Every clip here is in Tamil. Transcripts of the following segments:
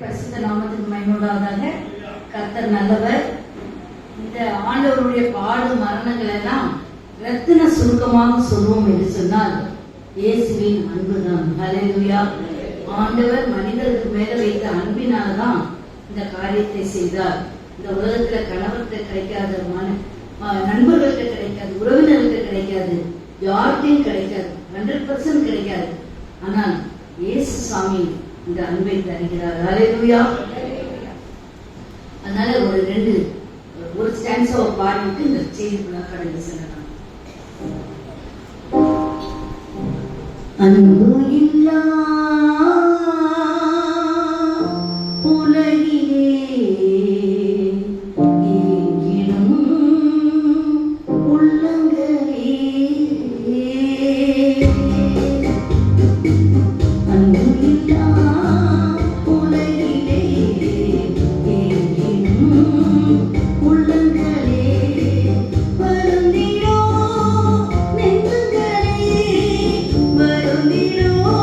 பரிசுத்த நாமத்துக்கு மகிமுண்டாவதாக கர்த்தர் நல்லவர். இந்த ஆண்டவருடைய பாடு மரணங்கள் எல்லாம் ரத்தின சுருக்கமாக சொல்வோம் என்று சொன்னால் இயேசுவின் அன்புதான். ஹalleluya ஆண்டவர் மனிதருக்கு மேல வைத்த அன்பினால்தான் இந்த காரியத்தை செய்தார். இந்த உலகத்துல கணவர்கிட்ட கிடைக்காத மன நண்பர்கள்ட்ட கிடைக்காது உறவினர்கிட்ட கிடைக்காது யார்கிட்டையும் கிடைக்காது ஹண்ட்ரட் பர்சன்ட் கிடைக்காது. ஆனால் இயேசு சாமி இந்த அன்பை தருகிறார். ஹalleluya அதனால ஒரு ரெண்டு ஒரு ஸ்டான்ஸோ பாடிட்டு இந்த செய்திக்குள்ள கடந்து செல்லலாம். அன்பு இல்லா You.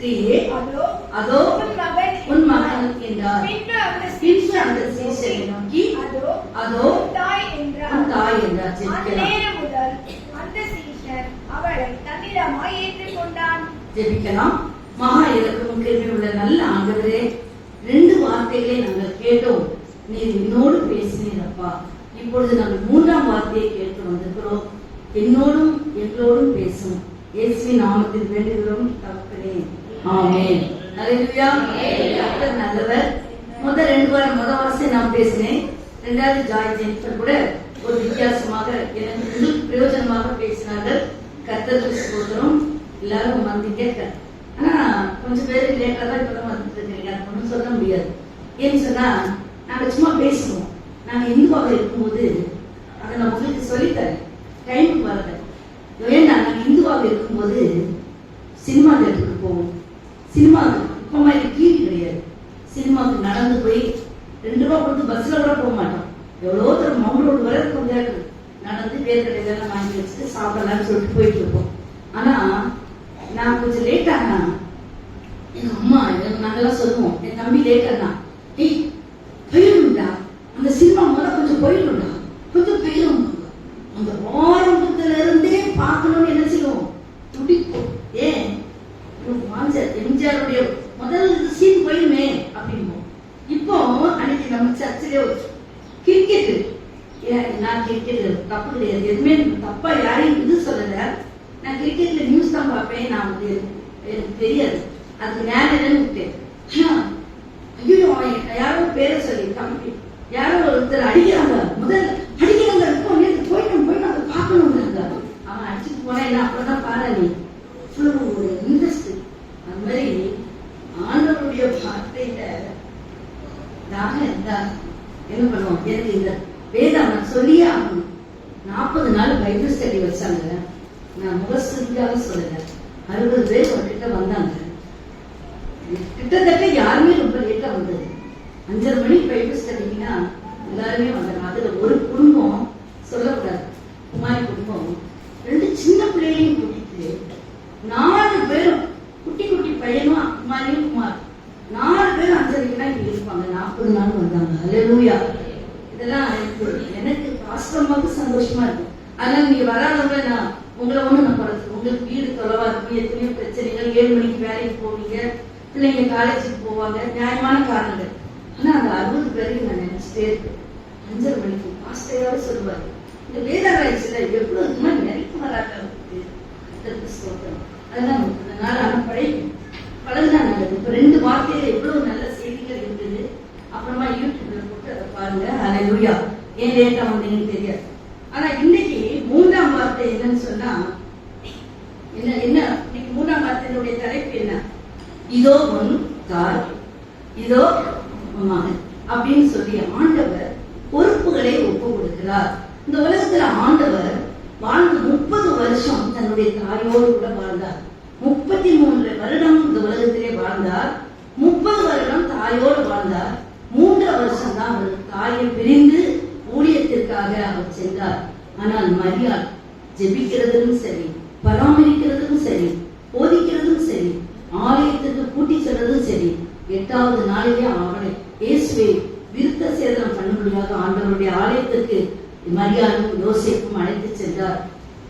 ஸ்ரீயே அதோ உன் மகன் என்றார். பின்பு அந்த சீசனை நோக்கி அதோ தாய் என்றார். தாய் என்றார் ஜெபிக்கலாம். முதல் அந்த சீஷன் அவளை தன்னிடமாய் ஏற்றுக்கொண்டான். ஜெபிக்கலாம். மகா இறக்கும் கிருபை உள்ள நல்ல ஆண்டவரே ரெண்டு வார்த்தைகளை நாங்கள் கேட்டோம். நீர் என்னோடு பேசினீர் அப்பா. இப்பொழுது நாங்கள் மூன்றாம் வார்த்தையை கேட்டு வந்திருக்கிறோம். என்னோடும் எங்களோடும் பேசும். இயேசுவின் நாமத்தில் வேண்டுகிறோம் தகப்பனே ஆமென். ஹalleluya. கர்த்தர் நல்லவர். முதல் ரெண்டு வாரம் முத வாரம் நான் பேசினேன். ரெண்டாவது ஜாய் ஜெனிஃபர் கூட ஒரு வித்தியாசமாக எனக்கு பிரயோஜனமாக பேசினார்கள். கர்த்தருக்கு ஸ்தோத்திரம். எல்லாரும் வந்தீங்க க- ஆனா கொஞ்சம் பேர் லேட்டாக தான் இப்பதான் வந்துட்டு இருக்கீங்க ஒன்றும் சொல்ல முடியாது. ஏன்னு சொன்னா நாங்க சும்மா பேசுவோம். நாங்க இந்துவாக இருக்கும்போது அதை நான் உங்களுக்கு சொல்லித்தரேன். டைமுக்கு வரல. ஏன்னா நாங்க இந்துவாக இருக்கும்போது சினிமா தேட்டருக்கு போவோம். சினிமாவுக்கு இப்போ மாதிரி கீழ் கிடையாது. சினிமாவுக்கு நடந்து போய் ரெண்டு ரூபா கொடுத்து பஸ்ல கூட போக மாட்டோம். எவ்வளோ தூரம் மவுண்ட் ரோடு வரை கொஞ்சம் நடந்து பேர் கடையிலலாம் வாங்கி வச்சுட்டு சாப்பிடலாம்னு சொல்லிட்டு போயிட்டு இருப்போம். ஆனா நான் கொஞ்சம் லேட் ஆனா எங்க அம்மா எனக்கு நாங்கெல்லாம் சொல்லுவோம் என் தம்பி லேட் ஆனா ஏய் போயிடும்டா அந்த சினிமா முதல்ல கொஞ்சம் போயிடும்டா கொஞ்சம் போயிடும் அந்த ஆரம்பத்துல இருந்தே பார்க்கணும்னு என்ன செய்வோம் மேட்ச்லயே கிரிக்கெட் நான் கிரிக்கெட் தப்பு கிடையாது எதுவுமே தப்பா யாரையும் இது சொல்லல நான் கிரிக்கெட்ல நியூஸ் தான் பார்ப்பேன் நான் வந்து எனக்கு தெரியாது அதுக்கு நேரம் என்னன்னு விட்டேன் ஆனா, ஐயோ அவன் யாரோ பேரை சொல்லி காமிக்கும் யாரோ ஒருத்தர் அடிக்கிறாங்க இப்போ நேற்று போயிட்டோம் போய் அதை பார்க்கணுங்கிறாங்க அவன் அடிச்சுட்டு போனா என்ன அப்பதான் பாரு நீ இவ்வளவு ஒரு இன்ட்ரெஸ்ட் அது மாதிரி ஆண்டவருடைய வார்த்தையில நாங்க இருந்தா என்ன பண்ணுவோம் எனக்கு இந்த வேதம் நான் சொல்லியே ஆகணும் நாற்பது நாள் பைபிள் ஸ்டடி வச்சாங்க நான் முகஸ்துதிக்காக சொல்லல அறுபது பேர் அவர்கிட்ட வந்தாங்க கிட்டத்தட்ட யாருமே ரொம்ப லேட்டா வந்தது அஞ்சரை மணிக்கு பைபிள் ஸ்டடிங்கன்னா எல்லாருமே வந்தாங்க அதுல ஒரு குடும்பம் சொல்லக்கூடாது குமாரி குடும்பம் ரெண்டு சின்ன பிள்ளைகளையும் கூட்டிட்டு நாலு பேரும் குட்டி குட்டி பையனும் குமாரியும் குமார் நாலு பேரும் அஞ்சரைக்கு தான் இங்க இருப்பாங்க நாற்பது நாள் வந்தாங்க அல்லேலூயா இதெல்லாம் எனக்கு எனக்கு வாஸ்தவமாக சந்தோஷமா இருக்கு அதனால நீங்க வராதவங்க நான் உங்களை ஒண்ணு நான் படுத்து உங்களுக்கு வீடு தொலைவா இருக்கும் எத்தனையோ பிரச்சனைகள் ஏழு மணிக்கு வேலைக்கு போவீங்க பிள்ளைங்க காலேஜுக்கு போவாங்க நியாயமான காரணங்கள் ஆனா அந்த அறுபது பேரையும் நான் நினைச்சிட்டே இருக்கேன் அஞ்சரை மணிக்கு பாஸ்டையாவது சொல்லுவாரு இந்த வேதாராய்ச்சியில எவ்வளவு தூரம் நினைக்க வராட்டம் ஸ்தோத்திரம் அதுதான் அதனால ஆனா பழைக்கும் பழகுதான் நல்லது. இப்ப ரெண்டு வார்த்தையில எவ்வளவு நல்ல செய்திகள் இருக்குது அப்புறமா யூடியூப்ல போட்டு அதை பாருங்க. ஹalleluya. ஏன் லேட்டா வந்தீங்கன்னு தெரியாது. ஆனா இன்னைக்கு மூன்றாம் வார்த்தை என்னன்னு சொன்னா என்ன என்ன? இன்னைக்கு மூன்றாம் வார்த்தையினுடைய தலைப்பு என்ன? இதோ உன் தாய் இதோ மகன் அப்படின்னு சொல்லி ஆண்டவர் பொறுப்புகளை ஒப்பு கொடுக்கிறார் இந்த உலகத்துல ஆண்டவர் வாழ்ந்து வருஷம் தன்னுடைய தாயோடு கூட வாழ்ந்தார். முப்பத்தி மூன்று வருடம் இந்த உலகத்திலே வாழ்ந்தார். முப்பது வருடம் தாயோடு வாழ்ந்தார். மூன்று வருஷம் தான் அவர் தாயை பிரிந்து ஊழியத்திற்காக அவர் சென்றார். ஆனால் மரியாள் ஜெபிக்கிறதும் சரி பராமரிக்கிறதும் சரி போதிக்கிறதும் சரி ஆலயத்துக்கு கூட்டி செல்றதும் சரி எட்டாவது நாளிலே அவனை இயேசுவை விருத்த சேதனம் பண்ணும்படியாக ஆண்டவருடைய ஆலயத்துக்கு மரியாளும் யோசிப்பும் அழைத்து சென்றார்.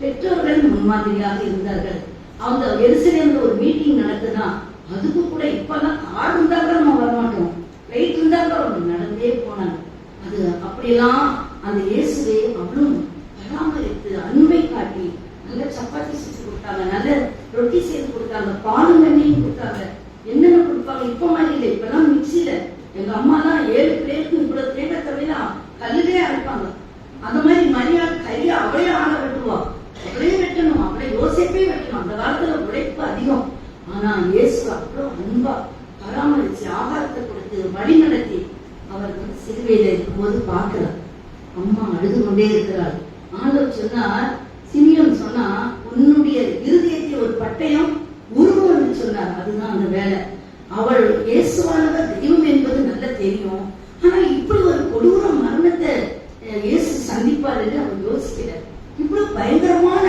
பெற்றோர்கள் முன்மாதிரியாக இருந்தார்கள். அந்த எரிசலேம்ல ஒரு மீட்டிங் நடக்குதுன்னா அதுக்கு கூட இப்பெல்லாம் கார் இருந்தா கூட நம்ம வரமாட்டோம் வெயிட் இருந்தா கூட அவங்க நடந்தே போனாங்க அது அப்படியெல்லாம் அந்த இயேசுவை அவளும் பராமரித்து அன்பை காட்டி நல்ல சப்பாத்தி சுட்டு கொடுத்தாங்க நல்ல ரொட்டி செய்து கொடுத்தாங்க பாலும் எண்ணெயும் கொடுத்தாங்க என்னென்ன கொடுப்பாங்க இப்ப மாதிரி இல்லை இப்பெல்லாம் மிக்சியில எங்க அம்மா தான் ஏழு பேருக்கு இவ்வளவு தேங்காய் தவையெல்லாம் கல்லுலே அரைப்பாங்க அந்த மாதிரி மரியாதை கையை அவளே ஆள வெட்டுவா அவளே வெட்டணும் அவளே யோசிப்பே வெட்டணும் அந்த காலத்துல உழைப்பு அதிகம் ஆனா இயேசு அவ்வளவு அன்பா பராமரிச்சு ஆகாரத்தை கொடுத்து வழி நடத்தி அவர் வந்து சிலுவையில இருக்கும்போது பார்க்கிறார் அம்மா அழுது கொண்டே இருக்கிறாள் ஆண்டவர் சொன்னார் சிமியோன் சொன்னா உன்னுடைய இருதயத்தை ஒரு பட்டயம் உருவம்னு சொன்னார் அதுதான் அந்த வேலை. அவள் இயேசுவானவர் தெய்வம் என்பது நல்லா தெரியும். ஆனா இப்படி ஒரு கொடூர மரணத்தை இயேசு சந்திப்பார் என்று அவர் யோசிக்கிறார். இவ்வளவு பயங்கரமான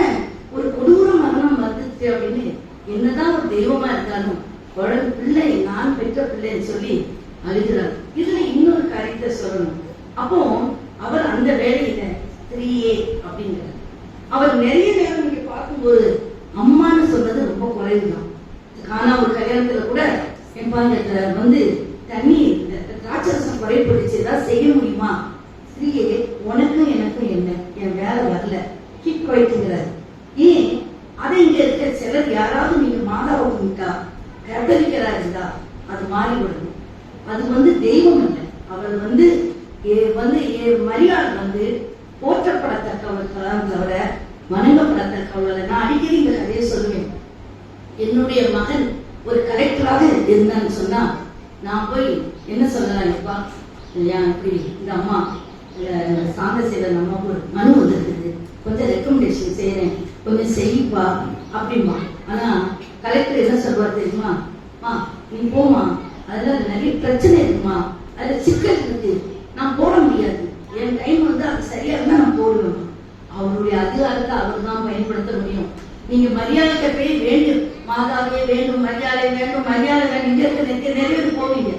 ஒரு கொடூர மரணம் வந்துச்சு அப்படின்னு என்னதான் ஒரு தெய்வமா இருந்தாலும் குழந்தை பிள்ளை நான் பெற்ற பிள்ளைன்னு சொல்லி அழுகிறார். இதுல இன்னொரு காரியத்தை சொல்லணும். அப்போ அவர் அந்த வேலையில த்ரீ ஏ அப்படிங்கிறார். அவர் நிறைய நேரம் நீங்க பார்க்கும்போது அம்மான்னு சொன்னது ரொம்ப குறைவுதான். ஆனா ஒரு கல்யாணத்துல கூட என் பாருங்க வந்து தண்ணி இந்த திராட்சரசம் குறைப்படுச்சு ஏதாவது செய்ய முடியுமா? ஸ்திரீயே உனக்கும் எனக்கும் என்ன? என் வேலை வரல. கீப் குவைட்டுங்கிறார் ஏன் அதை இங்க இருக்க சிலர் யாராவது நீங்க மாதாவை கும்பிட்டா கத்தரிக்கிறா இருந்தா அது மாறி விடணும் அது வந்து தெய்வம் அல்ல அவள் வந்து ஏ- வந்து ஏ- மரியாள் வந்து போற்றப்படத்தக்கவள் தவிர வணங்கப்படத்தக்கவள் அல்ல. நான் அடிக்கடி இந்த கதையை சொல்லுவேன் என்னுடைய மகன் ஒரு கலெக்டராக இருந்தான்னு சொன்னா நான் போய் என்ன சொல்லலாம் இப்பா ஏன் இப்படி இந்த அம்மா அஹ், சாந்த சேலன் அம்மாவுக்கு ஒரு மனு வந்திருக்குது கொஞ்சம் ரெக்கமெண்டேஷன் செய்யறேன் கொஞ்சம் செய்ப்பா அப்படிமா ஆனா கலெக்டர் என்ன சொல்வார் தெரியுமா? மா நீ போமா அதுல நிறைய பிரச்சனை இருக்குமா? அதுல சிக்கல் இருக்கு. நான் போட முடியாது. என் டைம் வந்து அது சரியா இருந்தா நான் போடுவேன் அவருடைய அதிகாரத்தை அவர் தான் பயன்படுத்த முடியும். நீங்க மரியாதை போய் வேண்டும். மாதாவே வேண்டும் மரியாதை வேண்டும் மரியாதை வேண்டும். இங்க இருக்க நிறைய நிறைய பேர் போவீங்க.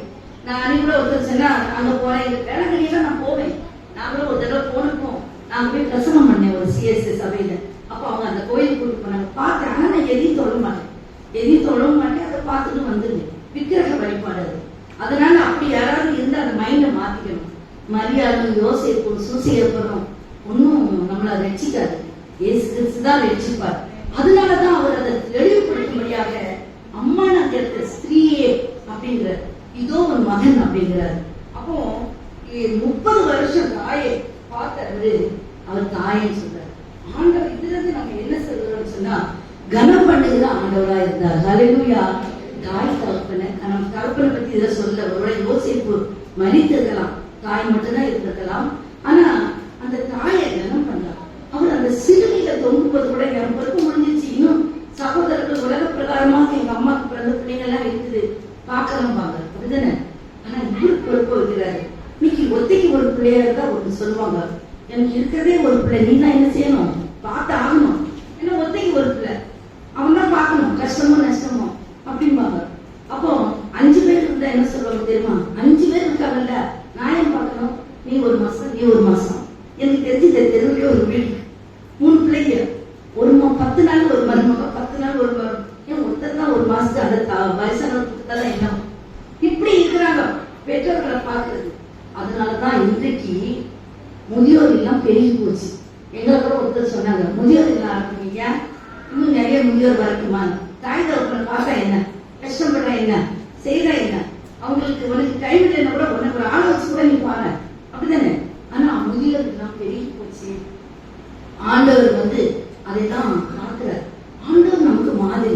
நான் அன்னைக்கு ஒருத்தர் சொன்னா அங்க போறேன். இங்க வேலைக்கடியில நான் போவேன். நாங்களும் ஒரு தடவை போனப்போ நாங்க போய் பிரசனம் பண்ணேன் ஒரு சிஎஸ்எஸ் சபையில. அப்போ அவங்க அந்த கோயிலுக்கு கூட்டிட்டு போனாங்க. பார்த்தேன் ஆனா நான் எதையும் தொழ மாட்டேன். எதையும் தொழ மாட்டேன் அதை பார்த்துட்டு வந்துருங்க விக்கிரக வழிபாடு அது. அதனால அப்படி யாராவது இருந்து அந்த மைண்டை மாத்திக்கணும். மரியாளும் யோசிப்பும் சூசியப்படும். ஒன்றும் நம்மளை ரசிக்காது ஏசு கிறிஸ்து தான் ரட்சிப்பார். அதனாலதான் அவர் அதை தெளிவுபடுத்தும்படியாக அம்மா நான் கேட்ட ஸ்திரீயே அப்படிங்கிறார் இதோ ஒரு மகன் அப்படிங்கிறார். அப்போ முப்பது வருஷம் தாயை பார்த்தது அவர் தாயன்னு சொல்றார் ஆண்டவர் இதுல இருந்து நம்ம என்ன சொல்றோம்னு சொன்னா கனம் பண்ணுகிற ஆண்டவரா இருந்தார். ஹலெலுயா தாய் தகப்பனை நம்ம தகப்பனை பத்தி இதை சொல்ல ஒருவேளை யோசிப்பு மறித்திருக்கலாம் தாய் மட்டும்தான் இருந்திருக்கலாம். ஆனா அந்த தாயை கனம் பண்ணலாம் அவர் அந்த சிறுமியில தொங்குவது கூட என் பொறுப்பு முடிஞ்சிச்சு இன்னும் சகோதரர்கள் உலக பிரகாரமாக எங்க அம்மாவுக்கு பிறந்த பிள்ளைங்க எல்லாம் இருக்குது. பார்க்கலாம் பாங்க அப்படிதானே? ஆனா இவருக்கு பொறுப்பு வைக்கிறாரு. இன்னைக்கு ஒத்தைக்கு ஒரு பிள்ளையா இருந்தா ஒன்று சொல்லுவாங்க. எனக்கு இருக்கிறதே ஒரு பிள்ளை. நீ தான் என்ன செய்யணும் பார்த்து ஆகணும் ஏன்னா ஒத்தைக்கு ஒரு பிள்ளை அவன் தான் பார்க்கணும் கஷ்டமோ நஷ்டமோ அப்படிம்பாங்க அப்போ அஞ்சு பேர் இருந்தா என்ன சொல்லுவாங்க தெரியுமா அஞ்சு பேர் இருக்காங்கல்ல நான் ஏன் பார்க்கணும் நீ ஒரு மாசம் நீ ஒரு மாசம் எனக்கு தெரிஞ்சு இந்த தெருவுலயே ஒரு வீடு மூணு பிள்ளைங்க ஒரு மா- பத்து நாள் ஒரு மருமக பத்து நாள் ஒரு மரு ஏன் ஒருத்தர் தான் ஒரு மாசத்துக்கு அந்த த- வயசானவங்களுக்கு தான் என்ன இப்படி இருக்கிறாங்க பெற்றோர்களை பார்க்கறது அதனாலதான் இன்றைக்கு முதியோர் எல்லாம் பெருகி போச்சு எங்களை கூட ஒருத்தர் சொன்னாங்க முதியோர் எல்லாம் ஆரம்பிங்க இன்னும் நிறைய முதியோர் வரட்டுமா தாய் தகப்பனை பார்த்தா என்ன கஷ்டப்படுறா என்ன செய்யறா என்ன அவங்களுக்கு உனக்கு டைம் இல்லைன்னா கூட உனக்கு ஒரு ஆள் வச்சு கூட நீ பாரு அப்படிதானே ஆனா முதியோர் எல்லாம் பெருகி போச்சு ஆண்டவர் வந்து அதை தான் காக்குறார் ஆண்டவர் நமக்கு மாதிரி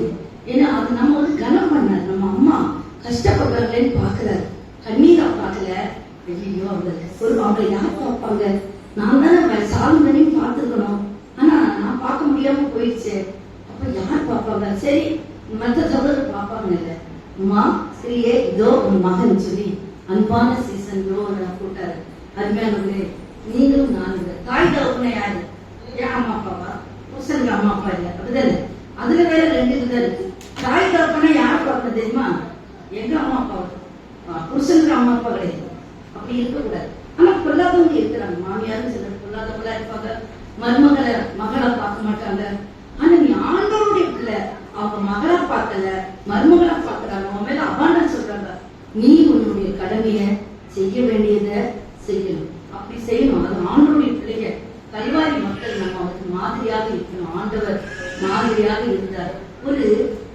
ஏன்னா அது நம்ம வந்து கனம் பண்ணார் நம்ம அம்மா கஷ்டப்படுறாங்களேன்னு பார்க்கிறார் கண்ணீரா பார்க்கல ஐயோ அவங்க ஒரு அவங்க யார் பார்ப்பாங்க? நான் தானே சாகுந்தனையும் பார்த்துருக்கணும். ஆனா நான் பார்க்க முடியாம போயிடுச்சு. அப்ப யார் பார்ப்பாங்க? சரி மற்ற சகோதரர் பார்ப்பாங்க இல்ல. அம்மா ஸ்ரீயே இதோ உன் மகன் சொல்லி அன்பான சீசன் கூட்டாரு அருமையானவர்களே நீங்களும் நானுங்க. தாய் தகப்பனை யாரு? என் அம்மா அப்பாவா? புருஷனுக்கு அம்மா அப்பா இல்ல. அப்படிதானே? அதுல வேற ரெண்டு இதுதான் இருக்கு. தாய் தகப்பனை யார் பார்க்க தெரியுமா? எங்க அம்மா அப்பா புருஷனுக்கு அம்மா அப்பா கிடையாது அப்படி இருக்கக்கூடாது. ஆனா பொல்லாதவங்க இருக்கிறாங்க. மாமியாரும் சிலர் பொல்லாதவங்களா இருப்பாங்க. மருமகளை மகளை பார்க்க மாட்டாங்க ஆனா நீ ஆண்டவருடைய பிள்ளை அவங்க மகளா பார்க்கல மருமகளா பார்க்கறாங்க உன் மேல அபாண்டம் சொல்றாங்க நீ உன்னுடைய கடமைய செய்ய வேண்டியத செய்யணும் அப்படி செய்யணும் அது ஆண்டவருடைய பிள்ளைங்க கல்வாரி மக்கள் நம்ம அவருக்கு மாதிரியாக இருக்கணும் ஆண்டவர் மாதிரியாக இருந்தார் ஒரு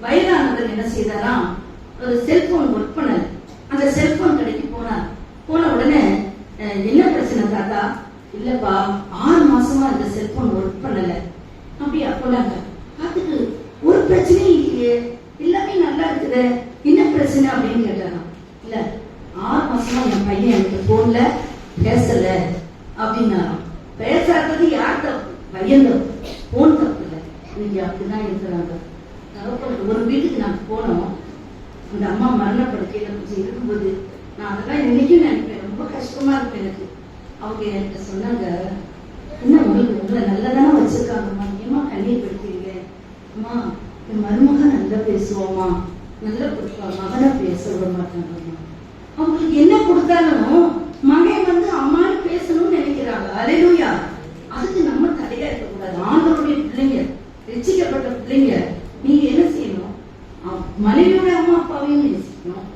வயதானவர் என்ன செய்தாராம் ஒரு செல்போன் ஒர்க் பண்ணார் அந்த செல்போன் கடைக்கு போனார் போன உடனே அஹ், என்ன பிரச்சனை தாத்தா இல்லப்பா ஆறு மாசமா இந்த செல்போன் ஒர்க் பண்ணல அப்படியா போனாங்க பார்த்துட்டு ஒரு பிரச்சனையும் இல்லையே எல்லாமே நல்லா என்ன பிரச்சனை அப்படின்னு கேட்டாராம் இல்ல ஆறு மாசமா என் பையன் எனக்கு போன்ல பேசல அப்படின்னாராம். பேசாதது யார் தப்பு? பையன் தப்பு. போன் தப்பு இல்லை. இன்னைக்கு அப்படிதான் இருக்கிறாங்க. ஒரு வீட்டுக்கு நாங்க போனோம். அந்த அம்மா மரணப்படுக்கையில கொஞ்சம் இருக்கும்போது நான் அதெல்லாம் இன்னைக்கும் நினைப்பேன். ரொம்ப கஷ்டமா இருக்கு எனக்கு. அவங்க என்கிட்ட சொன்னாங்க என்ன உங்களுக்கு உங்களை நல்லதானே வச்சிருக்காங்கம்மா. ஏமா கண்ணீர் படுத்துறீங்க? அம்மா என் மருமகன் நல்லா பேசுவோமா நல்ல மகனை பேச விட மாட்டாங்கம்மா அவங்களுக்கு என்ன கொடுத்தாலும் மகன் வந்து அம்மான்னு பேசணும்னு நினைக்கிறாங்க அலையூயா அதுக்கு நம்ம தடையா இருக்கக்கூடாது ஆண்டவருடைய பிள்ளைங்க ரசிக்கப்பட்ட பிள்ளைங்க நீங்க என்ன செய்யணும் அவ- மனைவியோட அம்மா அப்பாவையும் நேசிக்கணும்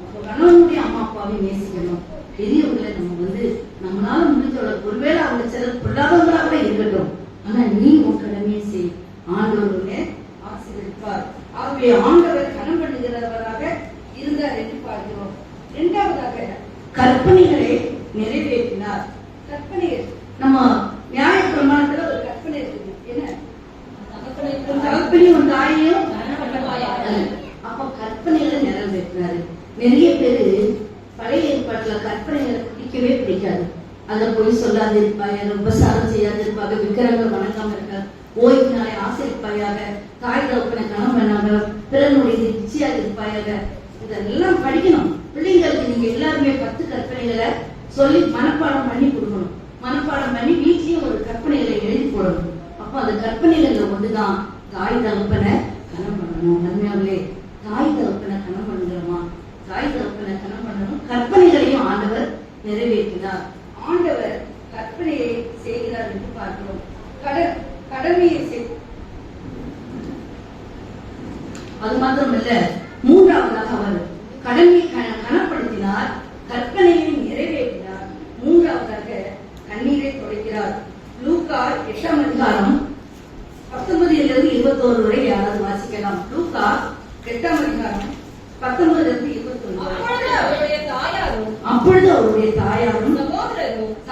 அப்ப கணவனுடைய அம்மா அப்பாவையும் நேசிக்கணும் பெரியவங்களை நம்ம வந்து நம்மளால முடிஞ்ச அளவுக்கு ஒருவேளை அவங்க சிலர் பொல்லாதவங்களா கூட இருக்கட்டும் ஆனா நீ உன் கடமையை செய் ஆண்டவருடைய ஆசீர்வதிப்பார் ஆகவே ஆண்டவர் கனம் பண்ணுகிறவராக இருந்தார் என்று பார்க்கிறோம் இரண்டாவதாக கற்பனைகளை நிறைவேற்றினார் கற்பனைகள் நம்ம நியாய பிரமாணத்துல ஒரு கற்பனை இருக்குது என்ன உன் ஒரு உன் தாயையும் அப்ப கற்பனையில நிறைவேற்றினாரு நிறைய பேரு பழைய ஏற்பாட்டுல கற்பனையில பிடிக்கவே பிடிக்காது. அதுல போய் சொல்லாது இருப்பாங்க உபசாரம் செய்யாது இருப்பாங்க விக்கிரங்களை வணங்காம இருக்க ஓய்வு நாளை ஆசிரிப்பாயாக தாய் தகப்பனை கணம் பண்ணாங்க பிறனுடைய நிச்சயாக இருப்பாயாக. இதெல்லாம் படிக்கணும். பிள்ளைங்களுக்கு நீங்க எல்லாருமே பத்து கற்பனைகளை சொல்லி மனப்பாடம் பண்ணி கொடுக்கணும். மனப்பாடம் பண்ணி வீட்லயும் ஒரு கற்பனைகளை எழுதி போடணும். அப்போ அந்த கற்பனைகள் ஒன்றுதான் தாய் தகப்பனை கனம் பண்ணணும். நன்மையாகவே தாய் தகப்பனை கனம் பண்ணுகிறோமா தாய் தகப்பனை கனம் பண்ணணும். கற்பனை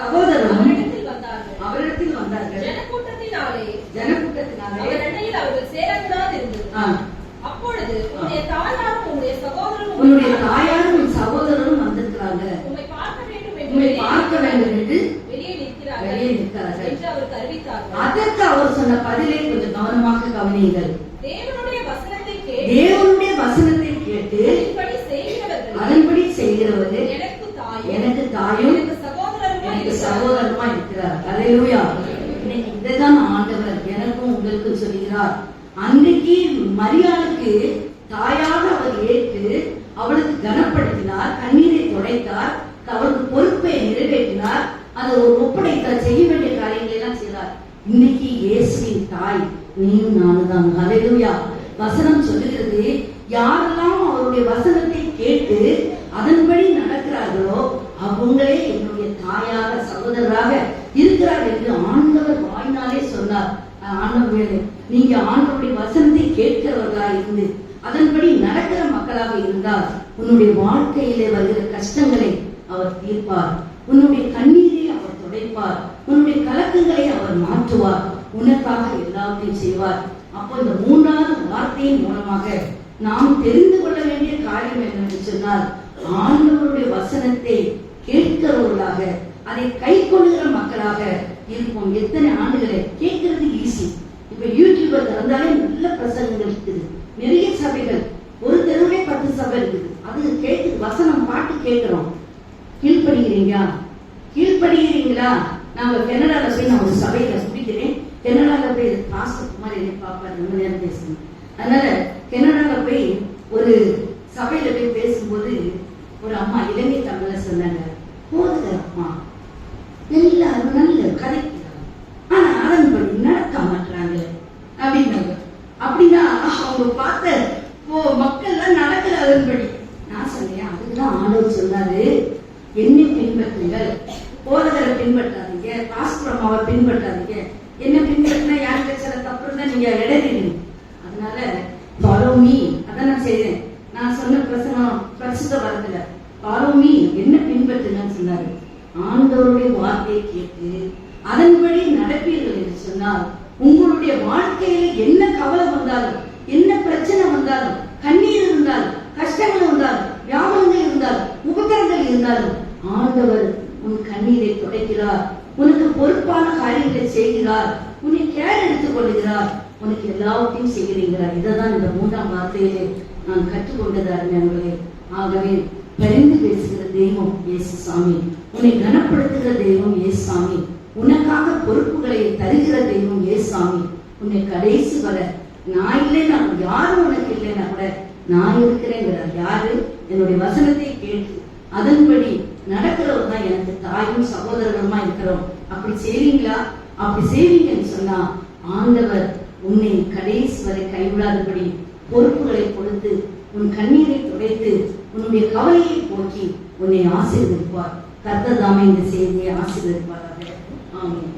Aku. அன்னைக்கு மரியாளுக்கு தாயாக அவர் ஏற்று அவளுக்கு கனப்படுத்தினார் கண்ணீரை துடைத்தார் அவளுக்கு பொறுப்பை நிறைவேற்றினார். அதை ஒரு ஒப்படைத்தார் செய்ய வேண்டிய காரியங்களை எல்லாம் செய்தார். இன்னைக்கு இயேசுவின் தாய் நீயும் நானும் தான். ஹalleluya. வசனம் சொல்லுகிறது யாரெல்லாம் அவருடைய வசனத்தை கேட்டு அதன்படி நடக்கிறார்களோ அவங்களே என்னுடைய தாயாக சகோதரராக இருக்கிறார் என்று ஆண்டவர் வாய்னாலே சொன்னார். ஆண்டவர் நீங்க ஆண்டவருடைய வசனத்தை கேட்கிறவர்களா இருந்து அதன்படி நடக்கிற மக்களாக இருந்தால் உன்னுடைய வாழ்க்கையிலே வருகிற கஷ்டங்களை அவர் தீர்ப்பார். உன்னுடைய கண்ணீரை அவர் துடைப்பார். உன்னுடைய கலக்கங்களை அவர் மாற்றுவார். உனக்காக எல்லாவற்றையும் செய்வார். அப்போ இந்த மூன்றாவது வார்த்தையின் மூலமாக நாம் தெரிந்து கொள்ள வேண்டிய காரியம் என்னவென்று சொன்னால் ஆண்டவருடைய வசனத்தை கேட்கிறவர்களாக அதை கை கொள்ளுகிற மக்களாக இருப்போம் எத்தனை ஆண்டுகளை? கேட்கறது ஈஸி இப்ப யூடியூபர் திறந்தாலே நல்ல பிரசங்கங்கள் இருக்குது. நிறைய சபைகள். ஒரு தெருவிலே பத்து சபை இருக்குது. அது கேட்டு வசனம் பாட்டு கேட்கிறோம். கீழ்ப்படுகிறீங்களா? கீழ்ப்படுகிறீங்களா? நாங்க கனடால போய் நான் ஒரு சபையில முடிக்கிறேன் கனடால போய் பாஸ்டர் குமார் என்ன பாப்பாரு ரொம்ப நேரம் பேசணும் அதனால கனடால போய் ஒரு சபையில போய் பேசும்போது ஒரு அம்மா இலங்கை தமிழ்ல சொன்னாங்க போதுங்க அம்மா எல்லாரும் நல்ல கதைக்கிறாங்க ஆனா அதன்படி நடக்க மாட்டாங்க அப்படின்னாங்க அப்படின்னா அவங்க பார்த்த ஓ மக்கள்லாம் நடக்கல அதன்படி நான் சொன்னேன் அதுக்குதான் ஆண்டவர் சொன்னாரு என்னை பின்பற்றுங்கள் போதகரை பின்பற்றாதீங்க பாஸ்புரமாவை பின்பற்றாதீங்க என்ன பின்பற்றினா யாருக்கு சில தப்பு இருந்தா நீங்க இடைறீங்க அதனால ஃபாலோ மீ அதான் நான் செய்தேன். நான் சொன்ன பிரசனம் பிரசுத்த வரதுல ஃபாலோ மீ என்ன பின்பற்றுங்கன்னு சொன்னாரு? ஆண்டவருடைய வார்த்தையை கேட்டு அதன்படி நடப்பீர்கள் என்று சொன்னால் உங்களுடைய வாழ்க்கையில என்ன கவலை வந்தாலும் என்ன பிரச்சனை வந்தாலும் கண்ணீர் இருந்தாலும் கஷ்டங்கள் இருந்தாலும் வியாபாரங்கள் இருந்தாலும் உபகரங்கள் இருந்தாலும் ஆண்டவர் உன் கண்ணீரை துடைக்கிறார். உனக்கு பொறுப்பான காரியங்களை செய்கிறார். உன்னை கேர் எடுத்துக் கொள்கிறார் உனக்கு எல்லாவற்றையும் செய்கிறீங்கிறார் இதைதான் இந்த மூன்றாம் வார்த்தையிலே நான் கற்றுக்கொண்டது அருமையானவர்களே ஆகவே பரிந்து பேசுகிற தெய்வம் இயேசு சாமி உன்னை கனப்படுத்துகிற தெய்வம் இயேசு சாமி உனக்காக பொறுப்புகளை தருகிற தெய்வம் இயேசு சாமி உன்னை கடைசி வர நான் இல்லை நான் யாரும் உனக்கு இல்லைன்னா கூட நான் இருக்கிறேங்கிறார். யாரு? என்னுடைய வசனத்தை கேட்டு அதன்படி நடக்கிறவர் தான் எனக்கு தாயும் சகோதரனுமா இருக்கிறோம். அப்படி செய்வீங்களா அப்படி செய்வீங்கன்னு சொன்னா ஆண்டவர் உன்னை கடைசி வரை கைவிடாதபடி பொறுப்புகளை கொடுத்து உன் கண்ணீரை துடைத்து உன்னுடைய கவலையை போக்கி உன்னை ஆசீர்வதிப்பார். கர்த்ததாமே இந்த செய்தியை ஆசீர்வதிப்பாராக. ஆமாம்